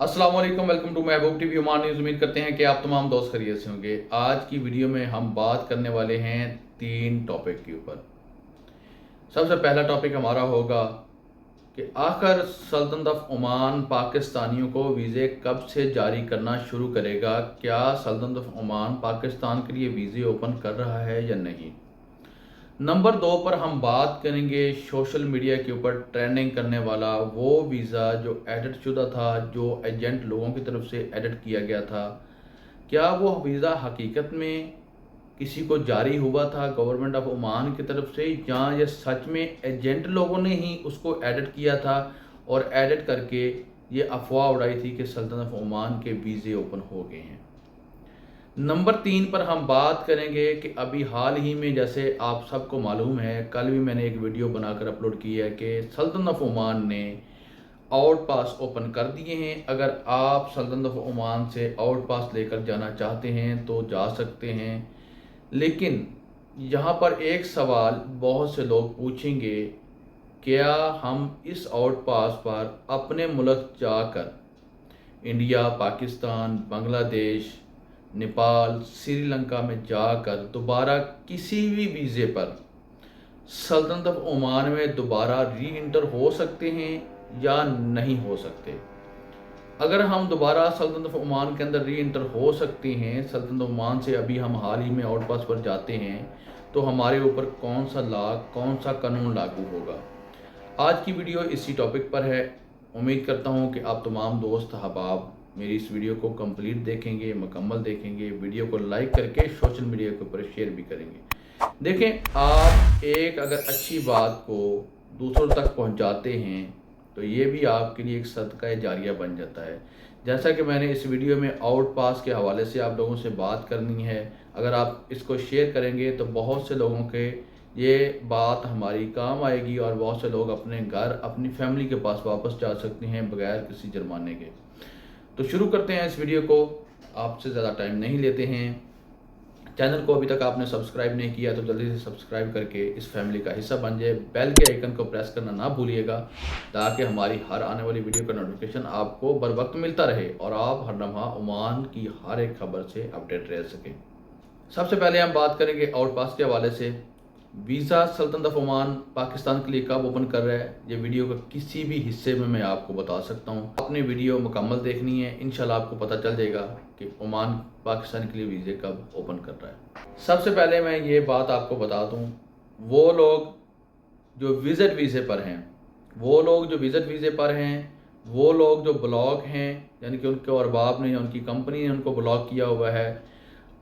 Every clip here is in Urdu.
السلام علیکم، welcome to Mehboob T V Oman news. امید کرتے ہیں کہ آپ تمام دوست خیریت سے ہوں گے۔ آج کی ویڈیو میں ہم بات کرنے والے ہیں تین ٹاپک کے اوپر۔ سب سے پہلا ٹاپک ہمارا ہوگا کہ آخر سلطنت آف عمان پاکستانیوں کو ویزے کب سے جاری کرنا شروع کرے گا؟ کیا سلطنت آف عمان پاکستان کے لیے ویزے اوپن کر رہا ہے یا نہیں؟ نمبر دو پر ہم بات کریں گے سوشل میڈیا کے اوپر ٹرینڈنگ کرنے والا وہ ویزا جو ایڈٹ شدہ تھا، جو ایجنٹ لوگوں کی طرف سے ایڈٹ کیا گیا تھا۔ کیا وہ ویزا حقیقت میں کسی کو جاری ہوا تھا گورنمنٹ آف عمان کی طرف سے، یا یہ سچ میں ایجنٹ لوگوں نے ہی اس کو ایڈٹ کیا تھا اور ایڈٹ کر کے یہ افواہ اڑائی تھی کہ سلطنت آف عمان کے ویزے اوپن ہو گئے ہیں؟ نمبر تین پر ہم بات کریں گے کہ ابھی حال ہی میں جیسے آپ سب کو معلوم ہے، کل بھی میں نے ایک ویڈیو بنا کر اپلوڈ کی ہے کہ سلطنت آف عمان نے آؤٹ پاس اوپن کر دیے ہیں۔ اگر آپ سلطنت آف عمان سے آؤٹ پاس لے کر جانا چاہتے ہیں تو جا سکتے ہیں۔ لیکن یہاں پر ایک سوال بہت سے لوگ پوچھیں گے، کیا ہم اس آؤٹ پاس پر اپنے ملک جا کر انڈیا، پاکستان، بنگلہ دیش نیپال، سری لنکا میں جا کر دوبارہ کسی بھی ویزے پر، سلطنت آف عمان میں دوبارہ ری انٹر ہو سکتے ہیں یا نہیں ہو سکتے۔ اگر ہم دوبارہ سلطنت آف عمان کے اندر ری انٹر ہو سکتے ہیں، سلطنت عمان سے ابھی ہم حال ہی میں آؤٹ پاس پر جاتے ہیں، تو ہمارے اوپر کون سا لا کون سا قانون لاگو ہوگا؟ آج کی ویڈیو اسی ٹاپک پر ہے۔ امید کرتا ہوں کہ آپ تمام دوست حباب میری اس ویڈیو کو کمپلیٹ دیکھیں گے، مکمل دیکھیں گے، ویڈیو کو لائک کر کے سوشل میڈیا کے اوپر شیئر بھی کریں گے۔ دیکھیں، آپ ایک اگر اچھی بات کو دوسروں تک پہنچاتے ہیں، تو یہ بھی آپ کے لیے ایک صدقہ جاریہ بن جاتا ہے۔ جیسا کہ میں نے اس ویڈیو میں آؤٹ پاس کے حوالے سے آپ لوگوں سے بات کرنی ہے، اگر آپ اس کو شیئر کریں گے تو بہت سے لوگوں کے یہ بات ہماری کام آئے گی اور بہت سے لوگ اپنے گھر، اپنی فیملی کے پاس واپس جا سکتے ہیں بغیر کسی جرمانے کے۔ تو شروع کرتے ہیں اس ویڈیو کو۔ آپ سے زیادہ ٹائم نہیں لیتے ہیں۔ چینل کو ابھی تک آپ نے سبسکرائب نہیں کیا تو جلدی سے سبسکرائب کر کے اس فیملی کا حصہ بن جائے۔ بیل کے آئیکن کو پریس کرنا نہ بھولیے گا تاکہ ہماری ہر آنے والی ویڈیو کا نوٹیفیکیشن آپ کو بر وقت ملتا رہے اور آپ ہر لمحہ عمان کی ہر ایک خبر سے اپڈیٹ رہ سکیں۔ سب سے پہلے ہم بات کریں گے آؤٹ پاس کے حوالے سے۔ ویزا سلطنت آف عمان پاکستان کے لیے کب اوپن کر رہا ہے، یہ ویڈیو کا کسی بھی حصے میں میں آپ کو بتا سکتا ہوں۔ اپنی ویڈیو مکمل دیکھنی ہے، انشاءاللہ آپ کو پتہ چل جائے گا کہ عمان پاکستان کے لیے ویزے کب اوپن کر رہا ہے۔ سب سے پہلے میں یہ بات آپ کو بتا دوں، وہ لوگ جو وزٹ ویزے پر ہیں، وہ لوگ جو وزٹ ویزے پر ہیں، وہ لوگ جو بلاک ہیں یعنی کہ ان کے ارباب نے یا ان کی کمپنی نے ان کو بلاک کیا ہوا ہے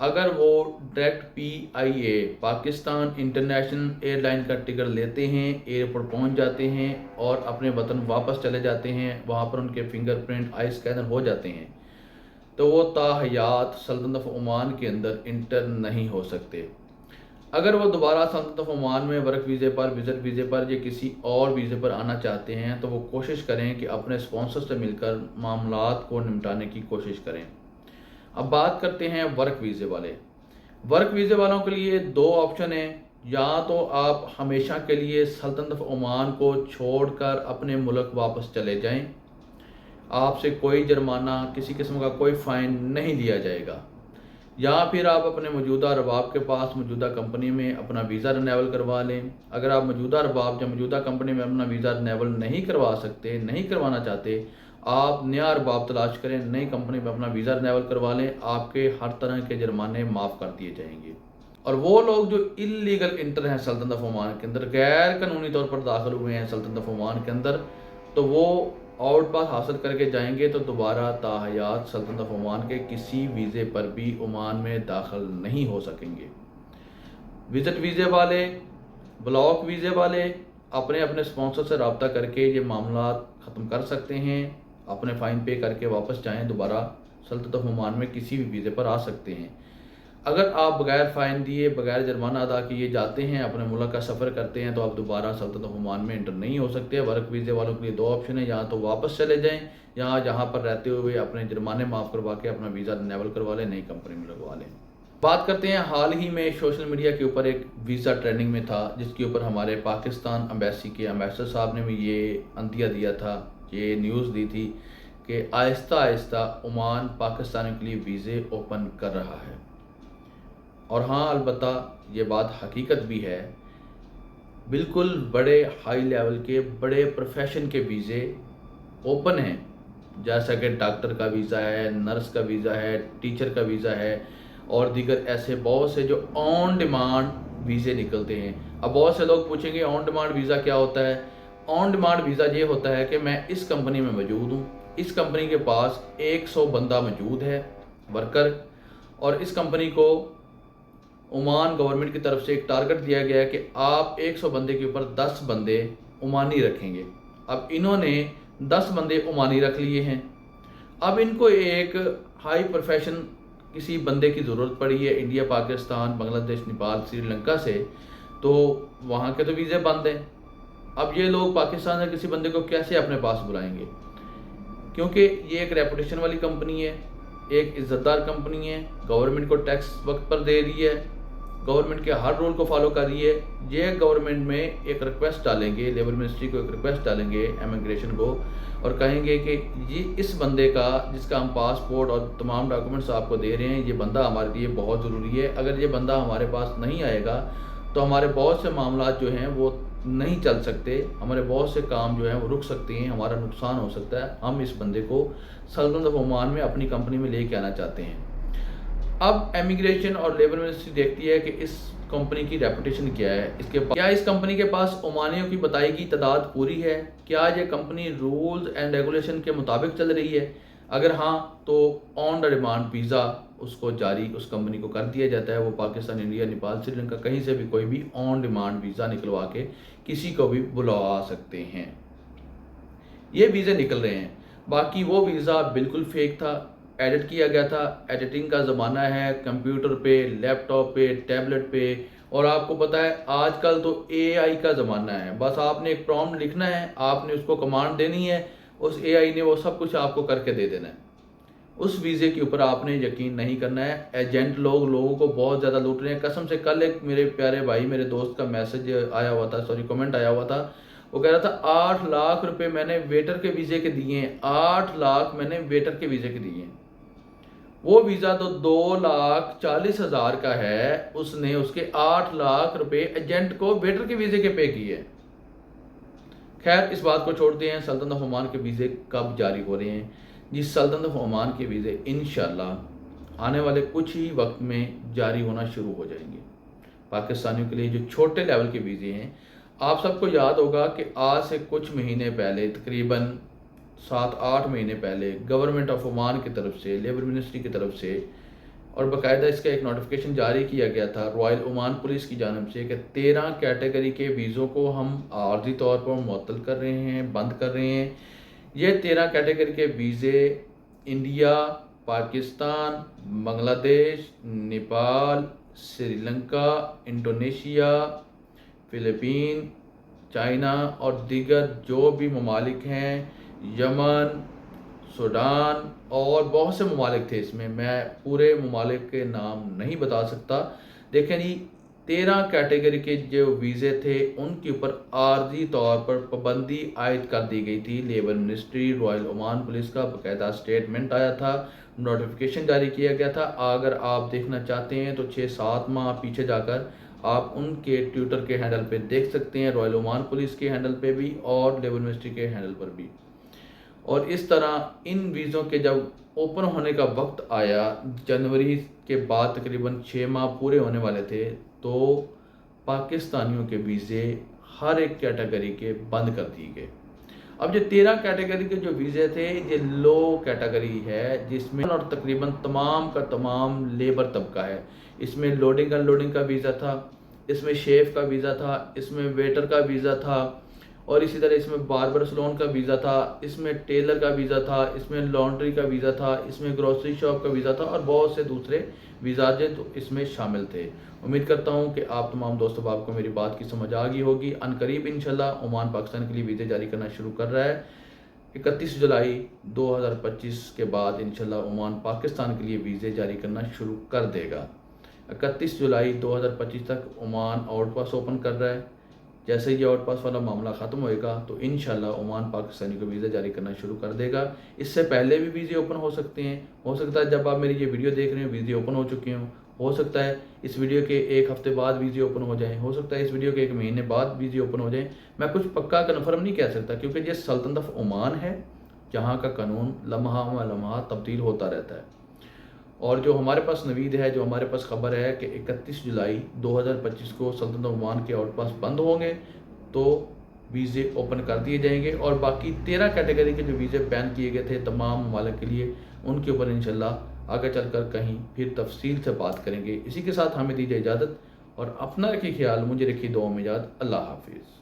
اگر وہ direct P I A, Pakistan international air line کا ٹکٹ لیتے ہیں، ایئرپورٹ پہنچ جاتے ہیں اور اپنے وطن واپس چلے جاتے ہیں، وہاں پر ان کے فنگر پرنٹ آئی اسکینر ہو جاتے ہیں، تو وہ تاحیات سلطنت آف عمان کے اندر انٹر نہیں ہو سکتے۔ اگر وہ دوبارہ سلطنت آف عمان میں ورک ویزے پر، وزٹ ویزے پر یا کسی اور ویزے پر آنا چاہتے ہیں، تو وہ کوشش کریں کہ اپنے اسپانسر سے مل کر معاملات کو نمٹانے کی کوشش کریں۔ اب بات کرتے ہیں ورک ویزے والے۔ ورک ویزے والوں کے لیے دو آپشن ہیں۔ یا تو آپ ہمیشہ کے لیے سلطنت آف عمان کو چھوڑ کر اپنے ملک واپس چلے جائیں۔ آپ سے کوئی جرمانہ کسی قسم کا کوئی فائن نہیں دیا جائے گا۔ یا پھر آپ اپنے موجودہ رباب کے پاس موجودہ کمپنی میں اپنا ویزا رنیول کروا لیں۔ اگر آپ موجودہ رباب یا موجودہ کمپنی میں اپنا ویزا رنیول نہیں کروا سکتے، نہیں کروانا چاہتے آپ نیا ارباب تلاش کریں، نئی کمپنی میں اپنا ویزا رنیول کروا لیں، آپ کے ہر طرح کے جرمانے معاف کر دیے جائیں گے۔ اور وہ لوگ جو انلیگل انٹر ہیں سلطنت آف عمان کے اندر، غیر قانونی طور پر داخل ہوئے ہیں سلطنت آف عمان کے اندر، تو وہ آؤٹ پاس حاصل کر کے جائیں گے تو دوبارہ تاحیات سلطنت آف عمان کے کسی ویزے پر بھی عمان میں داخل نہیں ہو سکیں گے۔ وزٹ ویزے والے، بلاک ویزے والے، اپنے اپنے اسپانسر سے رابطہ کر کے یہ معاملات ختم کر سکتے ہیں۔ اپنے فائن پے کر کے واپس جائیں، دوبارہ سلطنت عمان میں کسی بھی ویزے پر آ سکتے ہیں۔ اگر آپ بغیر فائن دیے، بغیر جرمانہ ادا کیے جاتے ہیں، اپنے ملک کا سفر کرتے ہیں، تو آپ دوبارہ سلطنت عمان میں انٹر نہیں ہو سکتے۔ ورک ویزے والوں کے لیے دو آپشن ہیں، یہاں تو واپس چلے جائیں، یہاں جہاں پر رہتے ہوئے اپنے جرمانے معاف کروا کے اپنا ویزا رنیول کروا لیں، نئی کمپنی میں لگوا لیں۔ بات کرتے ہیں، حال ہی میں سوشل میڈیا کے اوپر ایک ویزا ٹریننگ میں تھا، جس کے اوپر ہمارے پاکستان امبیسی کے امبیسڈر صاحب نے بھی یہ اندیا دیا تھا۔ یہ نیوز دی تھی کہ آہستہ آہستہ عمان پاکستانیوں کے لیے ویزے اوپن کر رہا ہے۔ اور ہاں البتہ یہ بات حقیقت بھی ہے، بالکل بڑے ہائی لیول کے، بڑے پروفیشن کے ویزے اوپن ہیں۔ جیسا کہ ڈاکٹر کا ویزا ہے نرس کا ویزا ہے ٹیچر کا ویزا ہے، اور دیگر ایسے بہت سے جو آن ڈیمانڈ ویزے نکلتے ہیں۔ اب بہت سے لوگ پوچھیں گے آن ڈیمانڈ ویزا کیا ہوتا ہے؟ آن ڈیمانڈ ویزا یہ ہوتا ہے کہ میں اس کمپنی میں موجود ہوں۔ اس کمپنی کے پاس ایک سو بندہ موجود ہے ورکر اور اس کمپنی کو عمان گورنمنٹ کی طرف سے ایک ٹارگٹ دیا گیا ہے کہ آپ ایک سو بندے کے اوپر دس بندے عمانی رکھیں گے۔ اب انہوں نے دس بندے عمانی رکھ لیے ہیں۔ اب ان کو ایک ہائی پروفیشن کسی بندے کی ضرورت پڑی ہے انڈیا پاکستان بنگلہ دیش نیپال سری لنکا سے، تو وہاں کے تو ویزے بند ہیں۔ اب یہ لوگ پاکستان سے کسی بندے کو کیسے اپنے پاس بلائیں گے؟ کیونکہ یہ ایک ریپوٹیشن والی کمپنی ہے، ایک عزت دار کمپنی ہے گورنمنٹ کو ٹیکس وقت پر دے رہی ہے گورنمنٹ کے ہر رول کو فالو کر رہی ہے۔ یہ گورنمنٹ میں ایک ریکویسٹ ڈالیں گے لیبر منسٹری کو ایک ریکویسٹ ڈالیں گے امیگریشن کو، اور کہیں گے کہ یہ اس بندے کا جس کا ہم پاسپورٹ اور تمام ڈاکومنٹس آپ کو دے رہے ہیں، یہ بندہ ہمارے لیے بہت ضروری ہے۔ اگر یہ بندہ ہمارے پاس نہیں آئے گا، تو ہمارے بہت سے معاملات جو ہیں وہ نہیں چل سکتے، ہمارے بہت سے کام جو ہیں وہ رک سکتے ہیں، ہمارا نقصان ہو سکتا ہے۔ ہم اس بندے کو سلطنت آف عمان میں اپنی کمپنی میں لے کے آنا چاہتے ہیں۔ اب امیگریشن اور لیبر منسٹری دیکھتی ہے کہ اس کمپنی کی ریپوٹیشن کیا ہے۔ اس کے کیا اس کمپنی کے پاس عمانیوں کی بتائی گئی تعداد پوری ہے؟ کیا یہ کمپنی رولز اینڈ ریگولیشن کے مطابق چل رہی ہے؟ اگر ہاں تو آن دا ڈیمانڈ ویزا اس کو جاری، اس کمپنی کو کر دیا جاتا ہے، وہ پاکستان، انڈیا، نیپال، سری لنکا، کہیں سے بھی کوئی بھی آن ڈیمانڈ ویزا نکلوا کے کسی کو بھی بلوا سکتے ہیں۔ یہ ویزے نکل رہے ہیں۔ باقی وہ ویزا بالکل فیک تھا ایڈٹ کیا گیا تھا۔ ایڈیٹنگ کا زمانہ ہے، کمپیوٹر پہ لیپ ٹاپ پہ، ٹیبلٹ پہ۔ اور آپ کو پتا ہے، آج کل تو اے آئی کا زمانہ ہے۔ بس آپ نے ایک پروم لکھنا ہے، آپ نے اس کو کمانڈ دینی ہے، اس اے آئی نے وہ سب کچھ آپ کو کر کے دے دینا ہے۔ اس ویزے کے اوپر آپ نے یقین نہیں کرنا ہے۔ ایجنٹ لوگ، لوگوں کو بہت زیادہ لوٹ رہے ہیں۔ قسم سے کل ایک میرے پیارے بھائی، میرے دوست کا میسج آیا ہوا تھا، سوری کمنٹ آیا ہوا تھا۔ وہ کہہ رہا تھا، آٹھ لاکھ روپے میں نے ویٹر کے ویزے کے دیے ہیں۔ آٹھ لاکھ میں نے ویٹر کے ویزے کے دیے ہیں۔ وہ ویزا تو دو لاکھ چالیس ہزار کا ہے۔ اس نے اس کے آٹھ لاکھ روپے ایجنٹ کو ویٹر کے ویزے کے پے کیے۔ خیر، اس بات کو چھوڑتے ہیں۔ سلطنت عمان کے ویزے کب جاری ہو رہے ہیں؟ جس سلطنت آف عمان کے ویزے انشاءاللہ آنے والے کچھ ہی وقت میں جاری ہونا شروع ہو جائیں گے۔ پاکستانیوں کے لیے جو چھوٹے لیول کے ویزے ہیں، آپ سب کو یاد ہوگا کہ آج سے کچھ مہینے پہلے، تقریباً سات آٹھ مہینے پہلے گورنمنٹ آف عمان کی طرف سے لیبر منسٹری کی طرف سے، اور باقاعدہ اس کا ایک نوٹیفکیشن جاری کیا گیا تھا رائل عمان پولیس کی جانب سے کہ تیرہ کیٹیگری کے ویزوں کو ہم عارضی طور پر معطل کر رہے ہیں، بند کر رہے ہیں۔ یہ تیرہ کیٹیگری کے ویزے India, Pakistan, Bangladesh, Nepal, Sri Lanka, Indonesia, Philippines, China اور دیگر جو بھی ممالک ہیں، یمن، سوڈان اور بہت سے ممالک تھے اس میں۔ میں پورے ممالک کے نام نہیں بتا سکتا۔ دیکھیں جی تیرہ کیٹیگری کے جو ویزے تھے، ان کے اوپر عارضی طور پر پابندی عائد کر دی گئی تھی۔ Labour ministry, royal Oman police کا باقاعدہ اسٹیٹمنٹ آیا تھا نوٹیفیکیشن جاری کیا گیا تھا۔ اگر آپ دیکھنا چاہتے ہیں تو چھ سات ماہ پیچھے جا کر آپ ان کے ٹویٹر کے ہینڈل پہ دیکھ سکتے ہیں، رائل عمان پولیس کے ہینڈل پہ بھی اور لیبر منسٹری کے ہینڈل پر بھی۔ اور اس طرح ان ویزوں کے جب اوپن ہونے کا وقت آیا، جنوری کے بعد تقریباً چھ ماہ پورے ہونے والے تھے، تو پاکستانیوں کے ویزے ہر ایک کیٹیگری کے بند کر دیے گئے۔ اب یہ تیرہ کیٹیگری کے جو ویزے تھے، یہ لو کیٹیگری ہے، جس میں اور تقریباً تمام کا تمام لیبر طبقہ ہے۔ اس میں لوڈنگ ان لوڈنگ کا ویزا تھا، اس میں شیف کا ویزا تھا، اس میں ویٹر کا ویزا تھا۔ اور اسی طرح اس میں باربر سلون کا ویزا تھا، اس میں ٹیلر کا ویزا تھا، اس میں لانڈری کا ویزا تھا، اس میں گروسری شاپ کا ویزا تھا اور بہت سے دوسرے ویزا جو اس میں شامل تھے۔ امید کرتا ہوں کہ آپ تمام دوستوں باپ کو میری بات کی سمجھ آ گئی ہوگی۔ ان قریب انشاءاللہ عمان، پاکستان کے لیے ویزے جاری کرنا شروع کر رہا ہے۔ اکتیس جولائی دو ہزار پچیس کے بعد انشاءاللہ عمان، پاکستان کے لیے ویزے جاری کرنا شروع کر دے گا۔ اکتیس جولائی دو ہزار پچیس تک عمان آؤٹ پاس اوپن کر رہا ہے۔ جیسے یہ آؤٹ پاس والا معاملہ ختم ہوئے گا تو انشاءاللہ عمان پاکستانی کو ویزا جاری کرنا شروع کر دے گا۔ اس سے پہلے بھی ویزے اوپن ہو سکتے ہیں۔ ہو سکتا ہے جب آپ میری یہ ویڈیو دیکھ رہے ہیں ویزے اوپن ہو چکے ہوں۔ ہو سکتا ہے اس ویڈیو کے ایک ہفتے بعد ویزے اوپن ہو جائیں۔ ہو سکتا ہے اس ویڈیو کے ایک مہینے بعد ویزے اوپن ہو جائیں۔ میں کچھ پکا کنفرم نہیں کہہ سکتا کیونکہ یہ سلطنت آف عمان ہے جہاں کا قانون لمحہ و لمحہ تبدیل ہوتا رہتا ہے۔ اور جو ہمارے پاس نوید ہے، جو ہمارے پاس خبر ہے کہ اکتیس جولائی دو ہزار پچیس کو سلطنت عمان کے آؤٹ پاس بند ہوں گے، تو ویزے اوپن کر دیے جائیں گے اور باقی تیرہ کیٹیگری کے جو ویزے بین کیے گئے تھے تمام ممالک کے لیے، ان کے اوپر انشاءاللہ آگے چل کر کہیں پھر تفصیل سے بات کریں گے۔ اسی کے ساتھ ہمیں دیجیے اجازت اور اپنا رکھیے خیال، مجھے رکھیے دعاؤں میں یاد اللہ حافظ۔